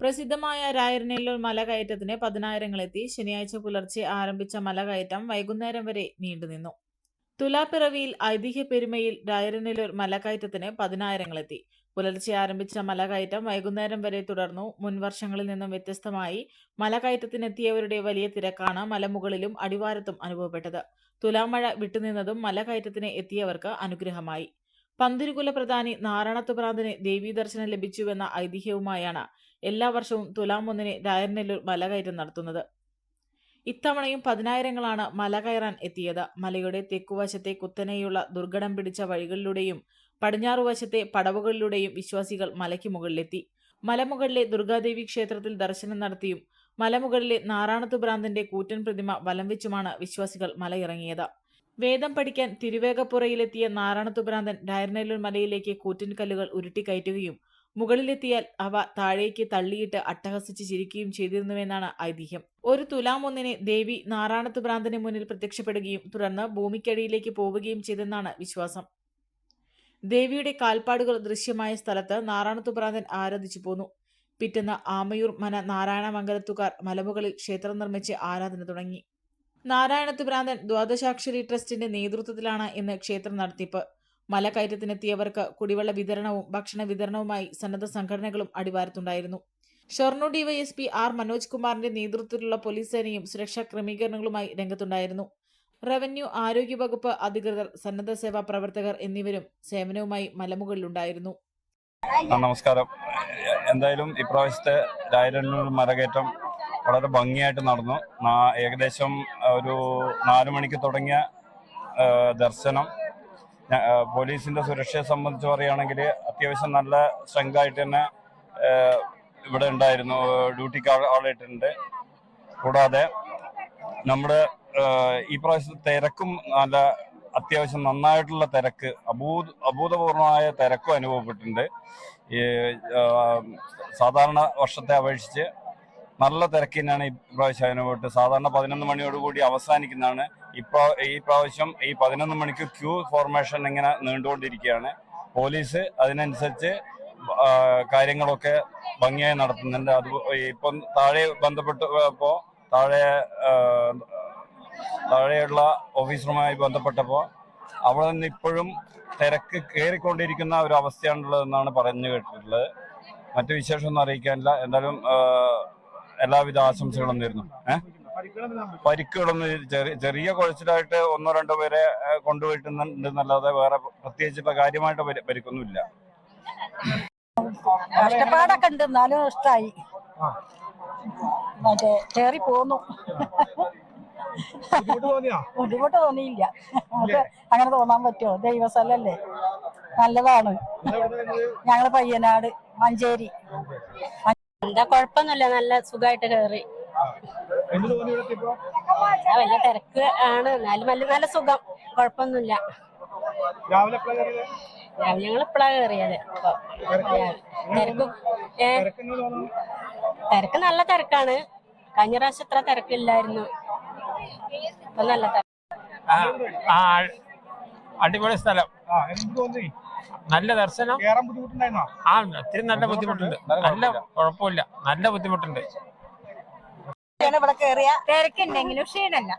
പ്രസിദ്ധമായ രായരനെല്ലൂർ മലകയറ്റത്തിന് പതിനായിരങ്ങളെത്തി. ശനിയാഴ്ച പുലർച്ചെ ആരംഭിച്ച മലകയറ്റം വൈകുന്നേരം വരെ നീണ്ടുനിന്നു. തുലാപ്പിറവിയിൽ ഐതിഹ്യ പെരുമയിൽ രായരനെല്ലൂർ മലകയറ്റത്തിന് പതിനായിരങ്ങളെത്തി. പുലർച്ചെ ആരംഭിച്ച മലകയറ്റം വൈകുന്നേരം വരെ തുടർന്നു. മുൻവർഷങ്ങളിൽ നിന്നും വ്യത്യസ്തമായി മലകയറ്റത്തിനെത്തിയവരുടെ വലിയ തിരക്കാണ് മലമുകളിലും അടിവാരത്തും അനുഭവപ്പെട്ടത്. തുലാമഴ വിട്ടുനിന്നതും മലകയറ്റത്തിന് എത്തിയവർക്ക് അനുഗ്രഹമായി. പന്തിരുകുല പ്രധാനി നാരായണത്തുഭ്രാന്തന് ദേവീദർശനം ലഭിച്ചുവെന്ന ഐതിഹ്യവുമായാണ് എല്ലാ വർഷവും തുലാം ഒന്നിന് രായരനെല്ലൂർ മലകയറ്റം നടത്തുന്നത്. ഇത്തവണയും പതിനായിരങ്ങളാണ് മല കയറാൻ എത്തിയത്. മലയുടെ തെക്കുവശത്തെ കുത്തനെയുള്ള ദുർഘടം പിടിച്ച വഴികളിലൂടെയും പടിഞ്ഞാറുവശത്തെ പടവുകളിലൂടെയും വിശ്വാസികൾ മലയ്ക്ക് മുകളിലെത്തി. മലമുകളിലെ ദുർഗാദേവി ക്ഷേത്രത്തിൽ ദർശനം നടത്തിയും മലമുകളിലെ നാറാണത്തുഭ്രാന്തന്റെ കൂറ്റൻ പ്രതിമ വലം വെച്ചുമാണ് വിശ്വാസികൾ മലയിറങ്ങിയത്. വേദം പഠിക്കാൻ തിരുവേഗപ്പുറയിലെത്തിയ നാറാണത്തുഭ്രാന്തൻ ഡയർനെല്ലൂർ മലയിലേക്ക് കൂറ്റൻ കല്ലുകൾ ഉരുട്ടിക്കയറ്റുകയും മുകളിലെത്തിയാൽ അവ താഴേക്ക് തള്ളിയിട്ട് അട്ടഹസിച്ച് ചിരിക്കുകയും ചെയ്തിരുന്നുവെന്നാണ് ഐതിഹ്യം. ഒരു തുലാം ഒന്നിനെ ദേവി നാറാണത്ത് ഭ്രാന്തന് മുന്നിൽ പ്രത്യക്ഷപ്പെടുകയും തുടർന്ന് ഭൂമിക്കടിയിലേക്ക് പോവുകയും ചെയ്തെന്നാണ് വിശ്വാസം. ദേവിയുടെ കാൽപ്പാടുകൾ ദൃശ്യമായ സ്ഥലത്ത് നാറാണത്തുഭ്രാന്തൻ ആരാധിച്ചു പോന്നു. പിറ്റെന്ന് ആമയൂർ മന നാരായണമംഗലത്തുകാർ മലമുകളിൽ ക്ഷേത്രം നിർമ്മിച്ച് ആരാധന തുടങ്ങി. നാരായണത്തുഭ്രാന്തൻ ദ്വാദശാക്ഷരി ട്രസ്റ്റിന്റെ നേതൃത്വത്തിലാണ് ഇന്ന് ക്ഷേത്രം നടത്തിപ്പ്. മലകയറ്റത്തിനെത്തിയവർക്ക് കുടിവെള്ള വിതരണവും ഭക്ഷണ വിതരണവുമായി സന്നദ്ധ സംഘടനകളും അടിവാരത്തുണ്ടായിരുന്നു. ഷൊർണൂർ ഡിവൈഎസ്പി ആർ മനോജ് കുമാറിന്റെ നേതൃത്വത്തിലുള്ള പോലീസ് സേനയും സുരക്ഷാ ക്രമീകരണങ്ങളുമായി രംഗത്തുണ്ടായിരുന്നു. റവന്യൂ ആരോഗ്യവകുപ്പ് അധികൃതർ സന്നദ്ധ സേവാ പ്രവർത്തകർ എന്നിവരും സേവനവുമായി മലമുകളിലുണ്ടായിരുന്നു. നമസ്കാരം. എന്തായാലും ഇപ്രാവശ്യത്തെ രായരണ്ണൂർ മരകയറ്റം വളരെ ഭംഗിയായിട്ട് നടന്നു. ഏകദേശം ഒരു നാലു മണിക്ക് തുടങ്ങിയ ദർശനം പോലീസിന്റെ സുരക്ഷയെ സംബന്ധിച്ച് പറയുകയാണെങ്കിൽ അത്യാവശ്യം നല്ല സ്ട്രെങ്കായിട്ട് തന്നെ ഇവിടെ ഉണ്ടായിരുന്നു ഡ്യൂട്ടിക്ക് ആളായിട്ടുണ്ട്. കൂടാതെ നമ്മുടെ ഈ പ്രാവശ്യത്തെ തിരക്കും നല്ല അത്യാവശ്യം നന്നായിട്ടുള്ള തിരക്ക് അഭൂത അഭൂതപൂർവമായ തിരക്കും അനുഭവപ്പെട്ടിട്ടുണ്ട്. സാധാരണ വർഷത്തെ അപേക്ഷിച്ച് നല്ല തിരക്ക് തന്നെയാണ് ഈ പ്രാവശ്യം അനുഭവപ്പെട്ട് സാധാരണ പതിനൊന്ന് മണിയോടുകൂടി അവസാനിക്കുന്നതാണ്. ഇപ്പോൾ ഈ പ്രാവശ്യം ഈ പതിനൊന്ന് മണിക്ക് ക്യൂ ഫോർമേഷൻ ഇങ്ങനെ നീണ്ടുകൊണ്ടിരിക്കുകയാണ്. പോലീസ് അതിനനുസരിച്ച് കാര്യങ്ങളൊക്കെ ഭംഗിയായി നടത്തുന്നുണ്ട്. അത് ഇപ്പം താഴെ ബന്ധപ്പെട്ട് ഇപ്പോൾ താഴെ താഴെയുള്ള ഓഫീസറുമായി ബന്ധപ്പെട്ടപ്പോൾ അവിടെ നിന്ന് ഇപ്പോഴും തിരക്ക് കയറിക്കൊണ്ടിരിക്കുന്ന ഒരു അവസ്ഥയാണുള്ളതെന്നാണ് പറഞ്ഞു കേട്ടിട്ടുള്ളത്. മറ്റു വിശേഷമൊന്നും അറിയിക്കാനില്ല. എന്തായാലും എല്ലാവിധ ആശംസകളും നേരുന്നു. ഏഹ് പരിക്കുകളൊന്നും ചെറിയ കുഴച്ചിലായിട്ട് ഒന്നോ രണ്ടോ പേരെ കൊണ്ടുപോയിട്ടുണ്ടെന്നല്ലാതെ വേറെ പ്രത്യേകിച്ചുള്ള കാര്യമായിട്ട് പരി- പരിക്കൊന്നുമില്ല. കഷ്ടപ്പാടൊക്കെ ഉണ്ട്. എന്നാലും ഇഷ്ടമായി കേറി പോന്നു. ബുദ്ധിമുട്ട് തോന്നിയില്ല. അങ്ങനെ തോന്നാൻ പറ്റുമോ? ദൈവസ്ഥലല്ലേ? നല്ലതാണ്. ഞങ്ങൾ പയ്യനാട് മഞ്ചേരി. എന്താ കൊഴപ്പൊന്നുമില്ല. നല്ല സുഖമായിട്ട് കയറി വല്ല വലിയ തിരക്ക് ആണ്. എന്നാലും നല്ല നല്ല സുഖം. കൊഴപ്പൊന്നുമില്ല. രാവിലെ ഞങ്ങൾ ഇപ്പഴാ കയറിയത്. തിരക്ക്? ഏ? തിരക്ക് നല്ല തിരക്കാണ്. കഴിഞ്ഞ പ്രാവശ്യം ഇത്ര തിരക്കില്ലായിരുന്നു. ഇപ്പൊ നല്ല തിരക്ക് ആ, ആ, അടിപൊളി സ്ഥലം? നല്ല ദർശനം? ആ ഒത്തിരി നല്ല ബുദ്ധിമുട്ടുണ്ട്. നല്ല കുഴപ്പമില്ല. നല്ല ബുദ്ധിമുട്ടുണ്ട്. ഇവിടെ കേറിയ തിരക്കുണ്ടെങ്കിലും ക്ഷീണല്ല.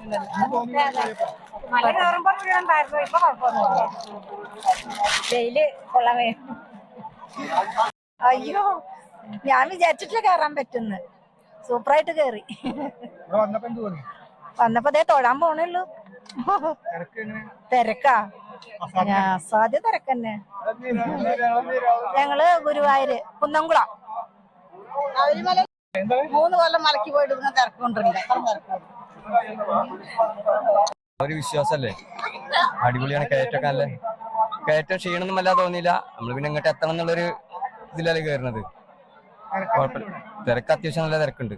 എന്ത് തോന്നി ഇവിടെ കയറിയപ്പോ? മല കയറുമ്പോ ക്ഷീണുണ്ടായിരുന്നു ഇപ്പൊ കുഴപ്പമൊന്നുമില്ല. വെയിൽ കൊള്ളവേ അയ്യോ ഞാൻ വിചാരിച്ചിട്ടില്ല കേറാൻ പറ്റുന്ന്. സൂപ്പറായിട്ട് കേറി. വന്നപ്പോ അതേ ദേ തൊഴാൻ പോണുള്ളൂ? തിരക്കാ. അസാധ്യം. തിരക്കന്നെ. ഞങ്ങൾ ഗുരുവായൂര് കുന്നംകുളം. മൂന്ന് കൊല്ലം മലക്കി പോയിട്ട് ഇങ്ങനെ തിരക്കൊണ്ടില്ല ഒരു വിശ്വാസല്ലേ? അടിപൊളിയാണ് കയറ്റൊക്കെ അല്ലേ കയറ്റം ക്ഷീണമൊന്നും വല്ലാതെ തോന്നിയില്ല. നമ്മൾ പിന്നെ ഇങ്ങോട്ട് എത്തണം എന്നുള്ളൊരു ഇതിലല്ലേ കയറുന്നത് തിരക്ക് അത്യാവശ്യം നല്ല തിരക്കുണ്ട്?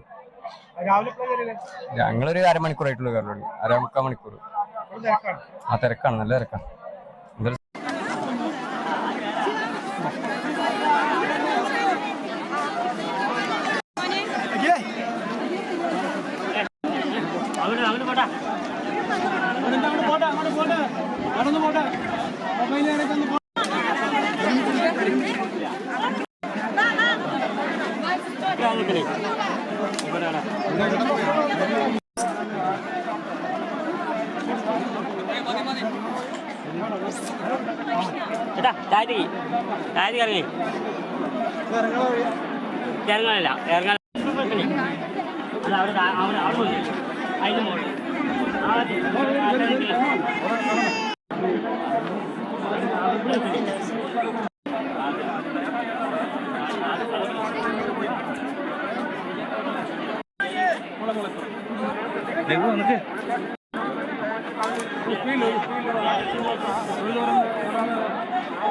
ഞങ്ങളൊരു അരമണിക്കൂറായിട്ടുള്ളൂ കയറുള്ളൂ അരമുക്കാൽ മണിക്കൂർ. ആ തിരക്കാണ് നല്ല തിരക്കാണ്. നടന്നു പോട്ടെ. മൊബൈലിലേക്ക് ഒന്ന് പോട്ടെ ചേട്ടാ ചായത്തി ചായത്തി ഇറങ്ങി ഇറങ്ങാനില്ല ഇറങ്ങാൻ അല്ല അവിടെ അവിടെ അവിടെ അതിന് മോളിൽ ആ, ആ,